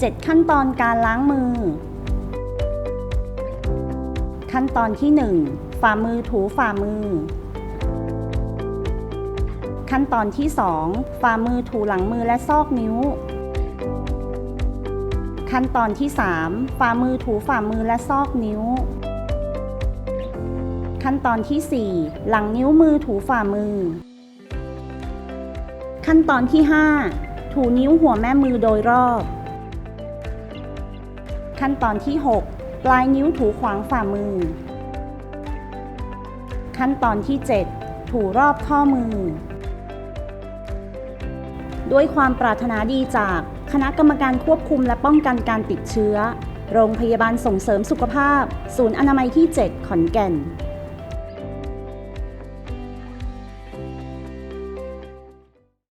7 ขั้นตอนการล้างมือ ขั้นตอนที่ 1 ฝ่ามือถูฝ่ามือ ขั้นตอนที่ 2 ฝ่ามือถูหลังมือและซอกนิ้ว ขั้นตอนที่ 3 ฝ่ามือถูฝ่ามือและซอกนิ้ว ขั้นตอนที่ 4 หลังนิ้วมือถูฝ่ามือ ขั้นตอนที่ 5 ถูนิ้วหัวแม่มือโดยรอบ ขั้นตอนที่ 6 ปลายนิ้วถูขวางฝ่ามือ ขั้นตอนที่ 7 ถูรอบข้อมือ ด้วยความปรารถนาดีจากคณะกรรมการควบคุมและป้องกันการติดเชื้อ โรงพยาบาลส่งเสริมสุขภาพ ศูนย์อนามัยที่ 7 ขอนแก่น